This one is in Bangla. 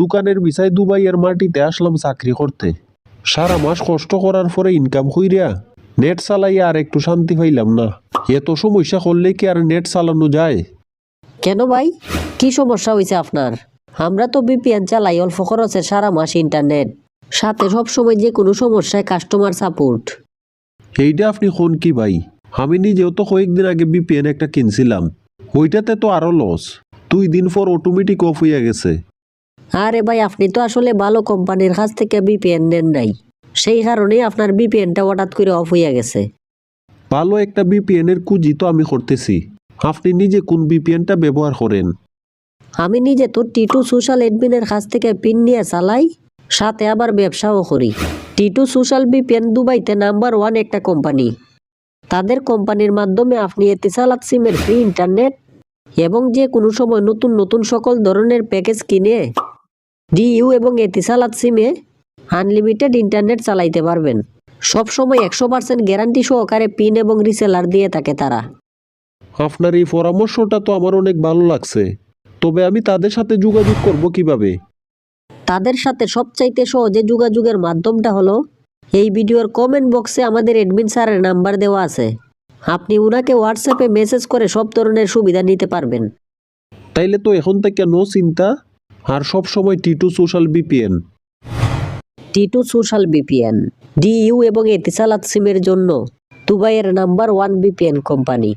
দোকানের বিষয় দুবাইয়ের মাটিতে আসলাম চাকরি করতে। সারা মাস কষ্ট করার পরে ইনকাম কইরা নেট চালাইয়া আর একটু শান্তি পাইলাম না। এত সমস্যা করলে কি আর নেট চালানো যায়? কেন ভাই? কি সমস্যা হয়েছে আপনার? আমরা তো বিপিএন চালাই অল্প খরচে সারা মাস ইন্টারনেট সাথে সব সময় যে কোনো সমস্যায় কাস্টমার সাপোর্ট এইটা আপনি কোন কি ভাই? আমি নিজেও তো কয়েকদিন আগে বিপিএন একটা কিনছিলাম। ওইটাতে তো আরও লস দুই দিন পর অটোমেটিক অফ হইয়া গেছে। আরে ভাই আপনি তো আসলে ভালো কোম্পানির কাছ থেকে বিপিএন নেন নাই। সেই কারণেই আপনার বিপিএনটা হঠাৎ করে অফ হইয়া গেছে। ভালো একটা বিপিএন এর কুজি তো আমি করতেছি। আপনি নিজে কোন বিপিএনটা ব্যবহার করেন? আমি নিজে তো টিটু সোশ্যাল এডমিনের কাছ থেকে পিন নিয়ে চালাই সাথে আবার ব্যবসাও করি। টিটু সোশ্যাল বিপিএন দুবাইতে নাম্বার ওয়ান একটা কোম্পানি। তাদের কোম্পানির মাধ্যমে আপনি এতিসালাত সিমের ফ্রি ইন্টারনেট এবং যে কোনো সময় নতুন নতুন সকল ধরনের প্যাকেজ কিনে ডিইউ এবং এতিসালাত সিমে আনলিমিটেড ইন্টারনেট চালাইতে পারবেন। সব সময় একশো পার্সেন্ট গ্যারান্টি সহকারে পিন এবং রিসেলার দিয়ে থাকে তারা। আপনার এই পরামর্শটা তো আমার অনেক ভালো লাগছে। তবে আমি তাদের সাথে যোগাযোগ করব কীভাবে? তাদের সাথে সবচাইতে সহজে যোগাযোগের মাধ্যমটা হলো এই ভিডিওর কমেন্ট বক্সে আমাদের এডমিন স্যারের নাম্বার দেওয়া আছে। আপনি উনাকে হোয়াটসঅ্যাপে মেসেজ করে সব ধরনের সুবিধা নিতে পারবেন। তাইলে তো এখন থেকে নো চিন্তা। আর সবসময় Titu social VPN Titu social VPN du এবং এতিসালাত সিমের জন্য দুবাইয়ের নাম্বার ওয়ান বিপিএন কোম্পানি